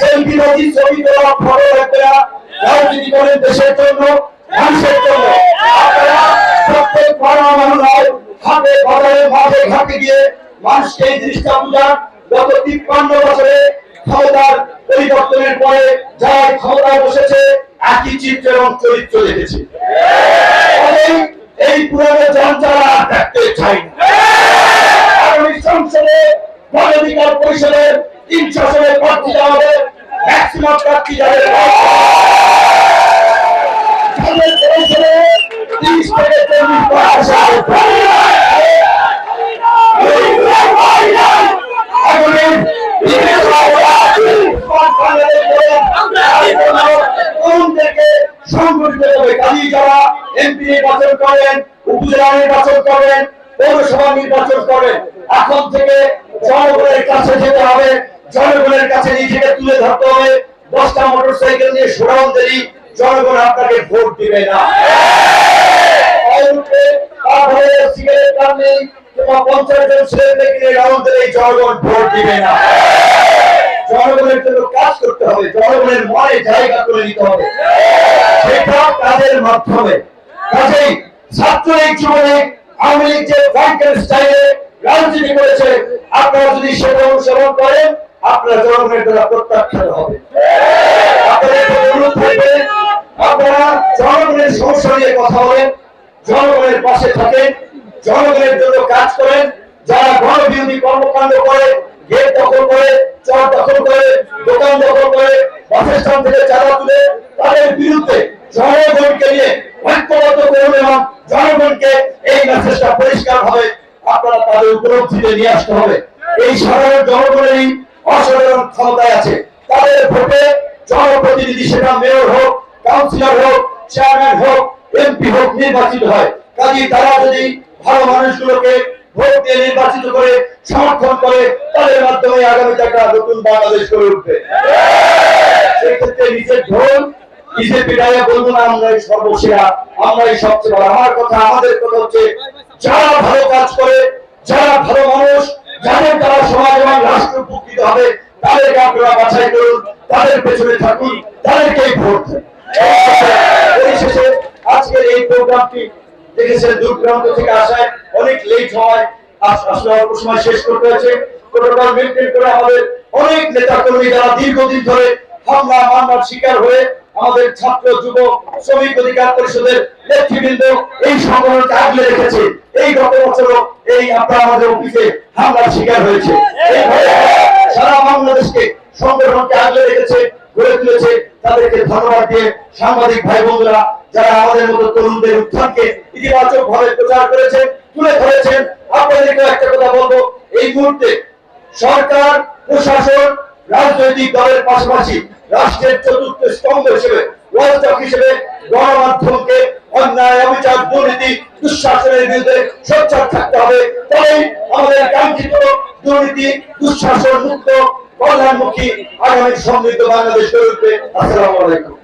Selfie বাজি ছবি তোলা, ফটো লাগবে রাজনীতি করেন দেশের জন্য, মানুষের জন্য। আপনারা প্রত্যেক পাড়া মহল্লায় হাতে বাজারে মাঠে ঘাটে গিয়ে মানুষকে এই জিনিসটা গত তিপ্পান্ন বছরে ক্ষমতার পরিবর্তনের পরে যারা ক্ষমতায় বসেছে, একই চিত্র এবং চরিত্র দেখেছে। এই পুরানো জঞ্জালা দেখতে চাই না। সংসদে মানবাধিকার পরিষদের তিন শাসনের প্রার্থী যারা এমপি নির্বাচন করেন, উপজেলা করেন, পৌরসভা নির্বাচন করেন। এখন থেকে জনগণের কাছে যেতে হবে। জনগণের কাছে নিজেকে তুলে ধরতে হবে। দশটা মোটর সাইকেল নিয়ে সোডাউন দেরি জনগণ আপনাকে ভোট দিবে না। আওয়ামী লীগ যে রাজনীতি করেছে। আপনারা যদি সেটা অনুসরণ করেন আপনারা জনগণের দ্বারা প্রত্যাখ্যাত হবে। আপনারা জনগণের সমস্যা নিয়ে কথা বলেন, জনগণের পাশে থাকেন, জনগণের জন্য কাজ করেন, যারা গণবিরোধী কর্মকাণ্ড করে, গেট দখল করে, চর দখল করে, দোকান দখল করে থেকে চাঁদা তুলে, তাদের বিরুদ্ধে জনগণকে নিয়ে ঐক্যবদ্ধ করুন এবং জনগণকে এই মেসেজটা পরিষ্কার হবে আপনারা তাদের উপলব্ধিতে নিয়ে আসতে হবে। এই সাধারণ জনগণেরই অসাধারণ ক্ষমতায় আছে। তাদের ভোটে জনপ্রতিনিধি সেটা মেয়র হোক, কাউন্সিলর হোক, চেয়ারম্যান হোক, এমপি হোক নির্বাচিত হয়। কাজে তারা যদি ভালো মানুষগুলোকে ভোট দিয়ে নির্বাচিত করে, সমর্থন করে, তাদের মাধ্যমে আগামীতে একটা নতুন বাংলাদেশ গড়ে উঠবে। সেই ক্ষেত্রে নিজের ঢোল নিজে পিটাইয়া বলব না, আমরাই সর্বসেরা আমরাই সবচেয়ে বড়। আমার কথা, আমাদের কথা হচ্ছে, যারা ভালো কাজ করে, যারা ভালো মানুষ যাদের দ্বারা সমাজ এবং রাষ্ট্র উপকৃত হবে তাদেরকে আপনারা বাছাই করুন, তাদের পেছনে থাকুন, তাদেরকেই ভোট আজকের এই প্রোগ্রামটি দেখেছেন দূর থেকে আসায় অনেক লেট সময় শেষ করতে অনেক নেতা কর্মী যারা দীর্ঘদিন ধরে হামলা মামলার শিকার হয়ে আমাদের ছাত্র যুব শ্রমিক অধিকার পরিষদের নেতৃবৃন্দ এই সংগঠনকে আগলে রেখেছে। এই গত বছরও এই আপনারা আমাদের অফিসে হামলার শিকার হয়েছে। সারা বাংলাদেশকে সংগঠনকে আগলে রেখেছে, গড়ে তুলেছে। তাদেরকে ধন্যবাদ দিয়ে সাংবাদিক ভাই বোনরা যারা আমাদের মতো তরুণদের উত্থানকে ইতিবাচক ভাবে প্রচার করেছেন তুলে ধরেছেন। আপনাদেরকে একটা কথা বলব, এই মুহূর্তে সরকার, প্রশাসন, রাজনৈতিক দলের পাশাপাশি রাষ্ট্রের চতুর্থ স্তম্ভ হিসেবে ওয়ালটক হিসেবে গণমাধ্যমকে অন্যায়, অবিচার, দুর্নীতি, দুঃশাসনের বিরুদ্ধে সোচ্চার থাকতে হবে। তবেই আমাদের কাঙ্ক্ষিত দুর্নীতি, দুঃশাসন মুক্ত, কল্যাণমুখী, আগামী সমৃদ্ধ বাংলাদেশ গড়ে উঠবে। আসসালামু আলাইকুম।